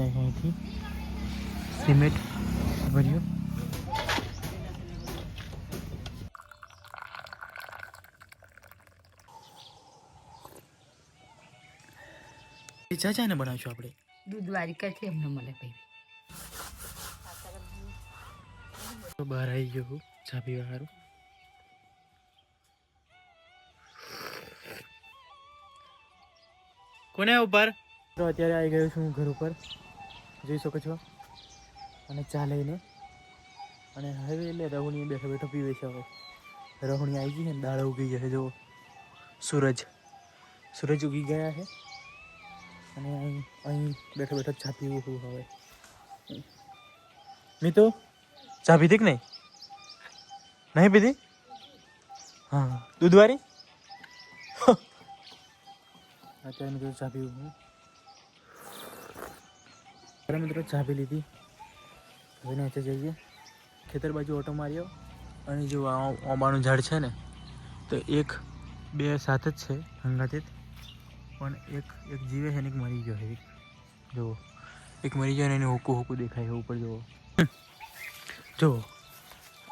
જાય છે અહીંથી. સિમેન્ટ. ભર્યું. ચા ચા ને બનાવશું આપણે. દૂધ ક્યાંથી એમને મળે ભાઈ. તો બહાર આવી ગયો ચા પીવા સારું કોને ઉપર? તો અત્યારે આવી ગયો છું ઘર ઉપર. જોઈ શકો છો. અને ચા લઈને. અને હવે એટલે રવણી બેઠો બેઠો પીવે છે હવે. રવણી આવી ગઈ છે ને, દાળ ઉગી જશે જો સૂરજ. સૂરજ ઉગી ગયા છે. અને અહીં અહીં બેઠો બેઠો ચા પીવું હું હવે. મીતુ, ચા પીધી કે નહીં? નહીં પીધી? હા. દૂધવાળી? અત્યારે મિત્રો ચા પીવું હું અરે મિત્રો ચા પી લીધી. હવે નીચે જઈએ. ખેતર બાજુ ઓટો માર્યો અને જો આ ઓંબાનું ઝાડ છે ને તો એક બે સાથે જ છે હંગાતે પણ એક એક જીવે છે ને એક મરી ગયો છે. એક જુઓ. એક મરી ગયો ને એને હોકું હોકું દેખાય ઉપર જુઓ. જુઓ.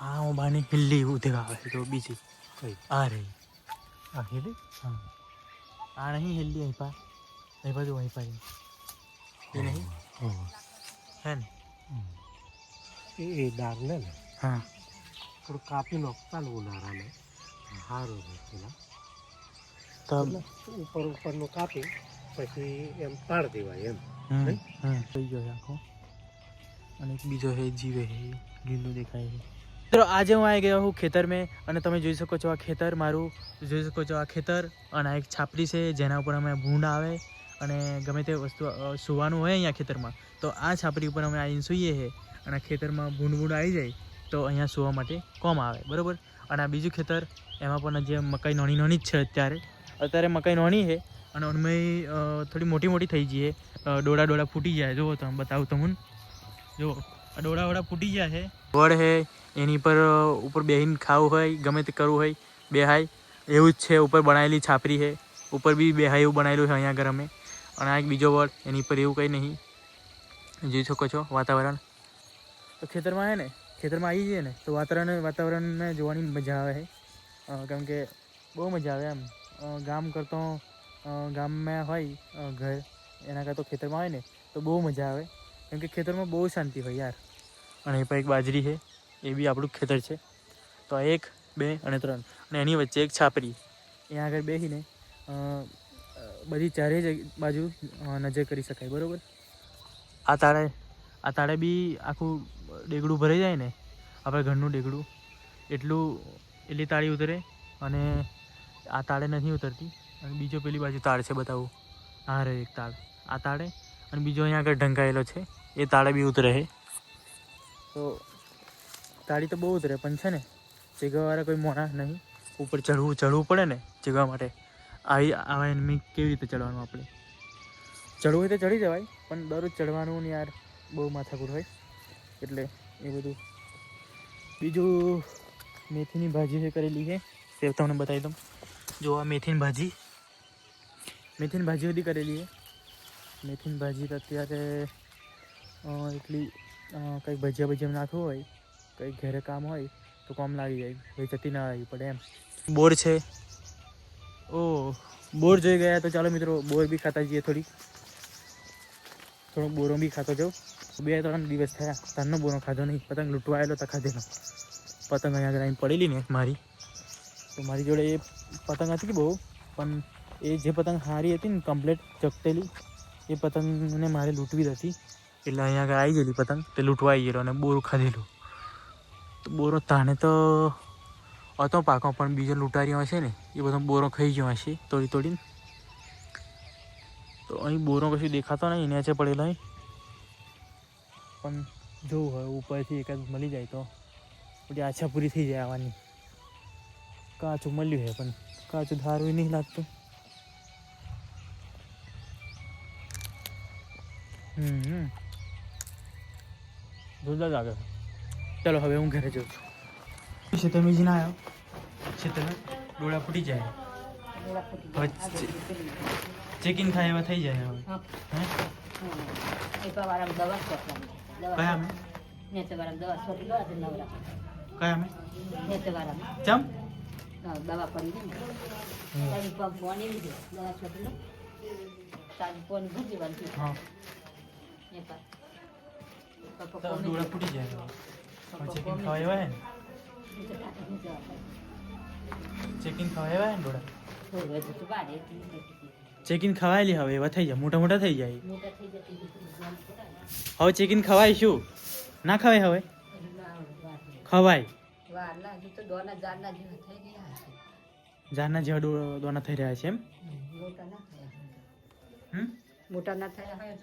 આ ઓંબાની હિલ્લી એવું દેખાવે છે જો બીજી. કઈ? આ રહી. આ હિલ્લી? હા. આ નહીં હિલ્લી અહીં પા. અહીં બાજુ અહીં પા એ નહીં? હે ને? એ દાગને ને હા. થોડું કાપી નાખતા ને ઉનાળાને સારું રહે પેલા. તો એટલે ઉપર ઉપરનું કાપી પછી એમ પાડ દેવાય એમ. થઈ ગયો આખો. અને એક બીજો હે જીવે હે લીલું દેખાય છે. મિત્રો આજે હું આવી ગયો હું ખેતર મેં અને તમે જોઈ શકો છો આ ખેતર મારું જોઈ શકો છો આ ખેતર અને આ એક છાપરી છે જેના ઉપર અમે ભૂંડ આવે. અને ગમે તે વસ્તુ સુવાનું હોય અહીંયા ખેતરમાં, તો આ છાપરી ઉપર અમે આવીને સૂઈએ છીએ અને ખેતરમાં ભૂંડ ભૂંડ આવી જાય, તો અહીંયા સૂવા માટે કોમ આવે, બરાબર? અને આ બીજું ખેતર, એમાં પણ જે મકાઈ નોણી નાની જ છે અત્યારે. અત્યારે મકાઈ નોણી છે અને અમે થોડી મોટી મોટી થઈ જઈએ. ડોળા ડોળા ફૂટી જાય જુઓ તમે, બતાવું તમને. જુઓ, આ ડોળા વોળા ફૂટી ગયા છે. વડ છે, એની પર ઉપર બેહીને ખાવું હોય, ગમે તે કરવું હોય, બેહાય. એવું જ છે, ઉપર બનાવેલી છાપરી છે. ઉપર બી બેહાય એવું બનાવેલું છે અહીંયા આગળ અમે. અને આ એક બીજો વડ એની પર એવું કંઈ નહીં. જોઈ શકો છો, વાતાવરણ. તો ખેતરમાં છે ને, ખેતરમાં આવી જઈએ ને, તો વાતાવરણ, વાતાવરણને જોવાની મજા આવે છે કેમ કે બહુ મજા આવે એમ. ગામ કરતો ગામમાં હોય ઘર, એના કરતાં ખેતરમાં હોય ને, તો બહુ મજા આવે. કેમ કે ખેતરમાં બહુ શાંતિ હોય યાર. અને એ પણ એક બાજરી છે એ બી આપણું ખેતર છે. તો એક, બે અને ત્રણ. અને એની વચ્ચે એક છાપરી. એ આગળ બેસીને બધી ચારે બાજુ નજર કરી શકાય બરાબર? આ તાળે આ તાળે બી આખું ડેગડું ભરાઈ જાય ને આપણે ઘરનું ડેગડું. એટલું એટલી તાળી ઉતરે અને આ તાળે નથી ઉતરતી. અને બીજો પેલી બાજુ તાળ છે બતાવું. આ રહે એક તાળ. આ તાળે. અને બીજો અહીંયા આગળ ઢંકાયેલો છે. એ તાળે બી ઉતરે છે. તો તાળી તો બહુ ઉતરે પણ છે ને ચેગવાવાળા કોઈ મોણા નહીં. ઉપર ચડવું ચડવું પડે ને ચેગવા માટે. આવી આવા એનમી કેવી રીતે ચડવાનું આપણે? ચડવું હોય તો ચડી જવાય પણ દરરોજ ચડવાનું ને યાર બહુ માથાકૂટ હોય. એટલે એ બધું. બીજું મેથીની ભાજી છે કરેલી છે સેવ તમને બતાવી દઉં. જો આ મેથીની ભાજી. મેથીની ભાજી બધી કરેલી છે. મેથીની ભાજી તો અત્યારે એટલી કંઈક ભજીયા ભજીયા નાખવું હોય કંઈક ઘરે કામ હોય તો કામ લાગી જાય ભાઈ જતી ના આવી પડે એમ. બોર છે. ઓ બોર જોઈ ગયા તો ચાલો મિત્રો, બોર બી ખાતા જઈએ થોડી. થોડો બોરો બી ખાતો જાઉં. બે ત્રણ દિવસ થયા તારનો બોરો ખાધો નહીં. પતંગ લૂંટવા આવેલો તો ખાધેલો. પતંગ અહીંયા આગળ પડેલી ને મારી. તો મારી જોડે એ પતંગ હતી બહુ, પણ એ જે પતંગ સારી હતી ને કમ્પ્લેટ ચકટેલી, એ પતંગને મારે લૂંટવી હતી. એટલે અહીંયા આગળ આવી ગયેલી પતંગ, તે લૂંટવા આવી ગયેલો અને બોરું ખાધેલું. તો બોરો તાણે તો હતો પાકો પણ બીજો લૂંટારીઓ હશે ને, એ બધો બોરો ખાઈ ગયો હશે, તોડી તોડીને. તો અહીં બોરો કશું દેખાતો નહીં, નીચે પડેલો અહીં. પણ જોવું હોય ઉપરથી એકાદ મળી જાય તો. પછી આછા પૂરી થઈ જાય આવવાની. કાચું મળ્યું છે પણ કાચું ધારું નહીં લાગતું. હમ જોરદાર લાગે ચલો હવે હું ઘરે જઉં છું. શીતળમીજી ના આવ્યો શીતળ ડોળા ફૂટી જાય. હવે ચેક ઇન થાય એવા થઈ જાય હવે. કયા નવરા કયા નેતવાળામાં ચમ? દવા પડી ગઈ ને. પગ પોની લીધી દવા લો. તારી પોની ભરી દેવાની હા. નેપા પપ્પા ડોળા ફૂટી જાય ચેકિંગ ખવાય એવા હે ને? ચેકિંગ ખવાય ને ડોડા. ચેકિન ખવાયેલી હવે એવા થઈ જાય મોટા મોટા થઈ જાય. હવે ચેકિન ખવાય શું? ના ખવાય હવે. ખવાય. જાના જેવા દોના થઈ રહ્યા છે એમ? મોટા ના થયા હોય.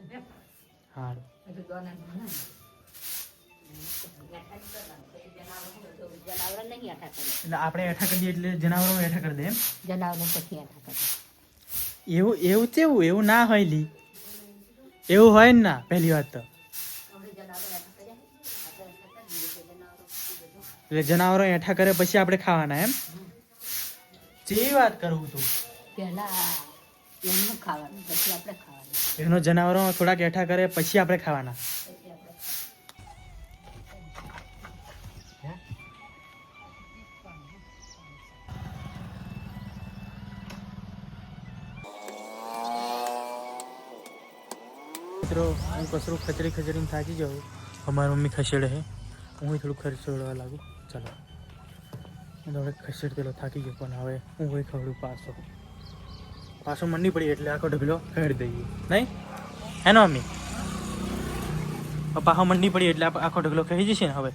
એટલે આપણે એઠા કરી દઈએ એટલે જનાવરો એઠા કરી દે એમ? જનાવરો પછી એઠા કરે એવું એવું કેવું? એવું ના હોય લી. એવું હોય ને ના પહેલી વાત તો. એટલે જનાવરો એઠા કરે પછી આપણે ખાવાના એમ? જેવી વાત કરું તું? પહેલા એમનું ખાવાનું પછી આપણે ખાવાનું. એનો જનાવરો થોડાક એઠા કરે પછી આપણે ખાવાના. મિત્રો, હું કચરો ખચડી ખચરીને થાકી જાઉં અમારી મમ્મી ખસેડે છે. હું થોડું ખસેડવા લાગુ. ચાલો. હું થોડુંક ખસેડતેલો થાકી ગયો, પણ હવે હું હોય ખવડું પાછો. પાછો મંડી પડી એટલે આખો ઢગલો ખેડ દઈએ. નહીં? હે ને મમ્મી? પાછો મંડી પડી એટલે આખો ઢગલો કહી જશે ને હવે?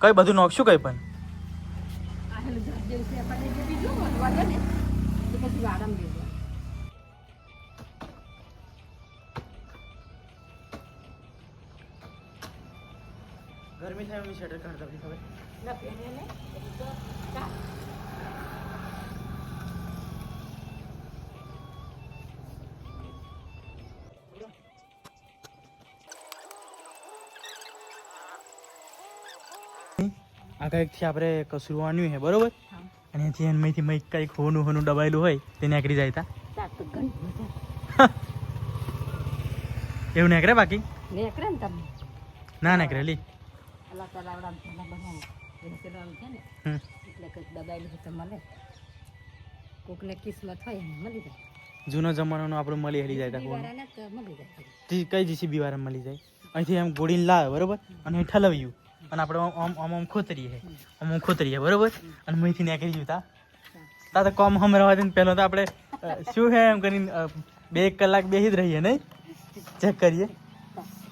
કઈ બધું નોખશું કઈ પણ? ગરમી થાય મમ્મી શટર કાઢતા પછી ખબર. આ કંઈકથી આપણે છે બરોબર? અને એથી એનમાંથી કંઈક કંઈક હોનું હોનું દબાયેલું હોય તે નીકળી જાય તા. એવું નીકળે બાકી? નીકળે ને તમે? ના નીકળે લી. અલા તલાવડા એટલે કંઈક દબાયેલું હોય તો મળે કોકને કિસ્મત હોય એને મળી જાય જૂનો જમાનાનો આપણું મળી હેલી જાય તા કઈ જીસીબી વાળા મળી જાય. અહીંથી એમ ગોળીને લાવે, બરોબર? અને અહીં ઠલવ્યું. અને આપણે આમ આમ આમ ખોતરીએ આમ આમ ખોતરીએ, બરોબર? અને અહીંથી નીકળી કરી તા. તા તો કોમ હમ રહેવા દે પહેલો તો આપણે શું છે એમ કરીને બે કલાક બેસી જ રહીએ, નહીં? ચેક કરીએ.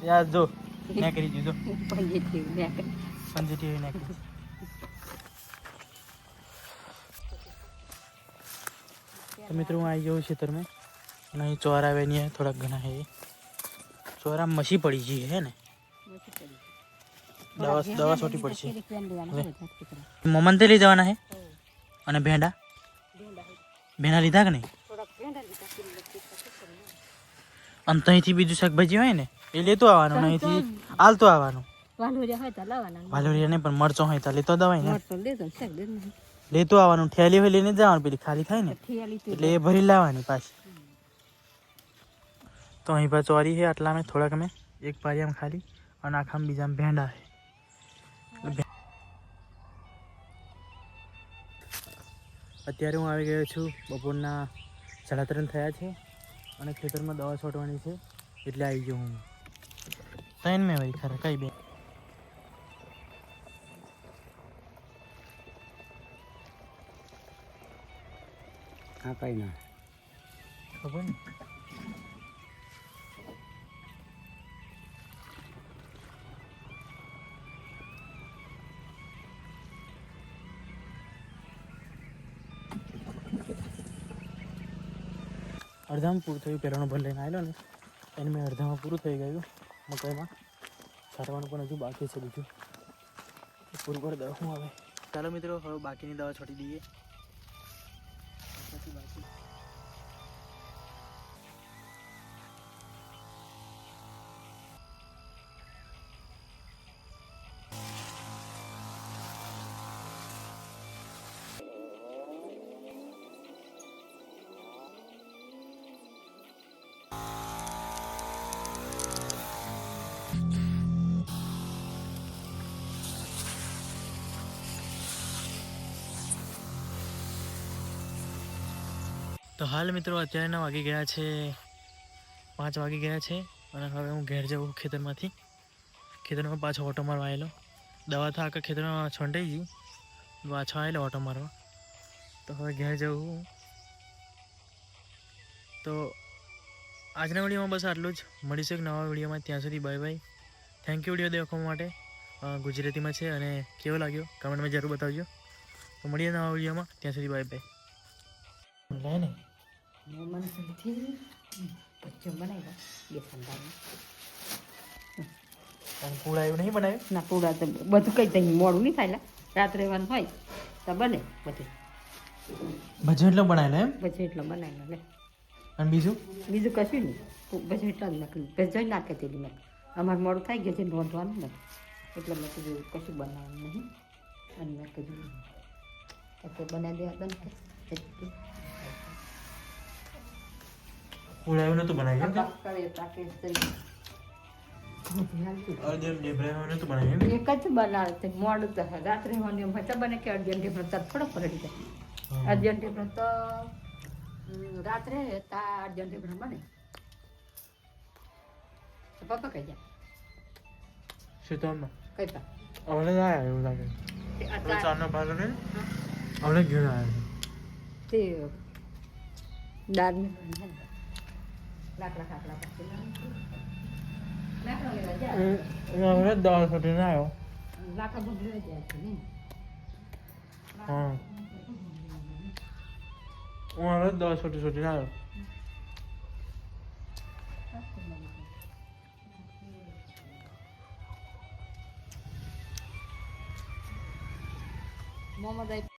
યાર, જો. નીકળી ગયું જો પંજેથી નીકળે પંજેટી કરી. તો મિત્રો હું આવી ગયો છું ખેતરમાં. અને અહીં ચોર આવે નહીં થોડાક ઘણા હે. ચોરા મસી પડી ગઈ હે ને? દવા દવા સોટી પડશે. મમન તે લઈ જવાના હે? અને ભેંડા? ભેંડા લીધા કે નહીં? અને ત્યાંથી બીજું શાકભાજી હોય ને? એ લેતો આવવાનું અહીંથી. આલતો આવવાનું. વાલોરિયા તો લાવવાના. વાલોરિયા નહીં પણ મરચો હોય તો લેતો દવાઈ ને. લેતો આવવાનું. ઠેલી હોય લઈને જવાનું પેલી ખાલી થાય ને. એટલે એ ભરી લાવવાની પાછી. તો અહીં પર ચોરી છે આટલા મેં થોડાક મેં એક પારિયામાં ખાલી અને આખામાં બીજામાં ભેંડા છે. અત્યારે હું આવી ગયો છું બપોરના સાડા ત્રણ થયા છે અને ખેતરમાં દવા છોટવાની છે એટલે આવી ગયો હું. ત્રણ મેં વળી ખરા કઈ બે. હા કઈ ના. ખબર ને? અડધામાં પૂરું થયું પહેલાંનો ભર લઈને આવેલો ને. એને મેં અડધામાં પૂરું થઈ ગયું. મકાઈમાં છાંટવાનું પણ હજુ બાકી છે બીજું. પૂરું કરી દઉં હું હવે. ચાલો મિત્રો, હવે બાકીની દવા છોડી દઈએ. તો હાલ મિત્રો અત્યારના વાગી ગયા છે, પાંચ વાગી ગયા છે અને હવે હું ઘેર જાઉં ખેતરમાંથી. ખેતરમાં પાછો ઓટો મારવા આવેલો. દવા તો આખા ખેતરમાં છંટાઈ ગઈ. પાછો આવેલો ઓટો મારવા. તો હવે ઘેર જવું તો આજના વિડીયોમાં બસ આટલું જ. મળીશું એક નવા વિડીયોમાં. ત્યાં સુધી bye bye thank you video દેખવા માટે. ગુજરાતીમાં છે અને કેવો લાગ્યો? કમેન્ટમાં જરૂર બતાવજો. તો મળીએ નવા વિડીયોમાં. ત્યાં સુધી બાય બાય લે ને મહેમાન ભજીયો બનાવ્યા બે સંતાન પણ પૂળા એવું નહીં બનાવ્યું ના પૂળા તો બધું કંઈ તઈ મોડું નહીં થાય. રાત રહેવાનું હોય તો બને બધું ભજન એટલો બનાવેલા એમ પછી એટલો બનાવેલો લે અને બીજું બીજું કશું નહીં પછી એટલા જ પછી જોઈ નાખે તેલી મેં અમારે મોડું થઈ ગયું છે નોંધવાનું નથી એટલે મેં કીધું કશું બનાવવાનું નહીં અને મેં કીધું એટલે બનાવી દેવા દે ડેબરા નહોતું બનાવ્યું એમ એક જ બનાવે તે મોડું તો રાત્રે હોવાની ભચા બને કે અડધી અડધી ભરતા થોડો પલળી જાય. અડધી ભર તો રાત્રે તા અડધી અડધી બને. પપ્પા કઈ જાય શીતળમાં કઈ પા? હવે ના આવ્યા એવું લાગે. તે ચારનો ભાગ ને? હવે ઘેર આવ્યા તે દાળ ને લાકડા ખાકડા પછી લાકડા લેવા જાય હવે દસ સુધી ના આવ્યો લાકડા બધું લેવા જાય છે નહીં હા હું હવે દસ સુધી સુધી ના આવ્યો મોહમ્મદ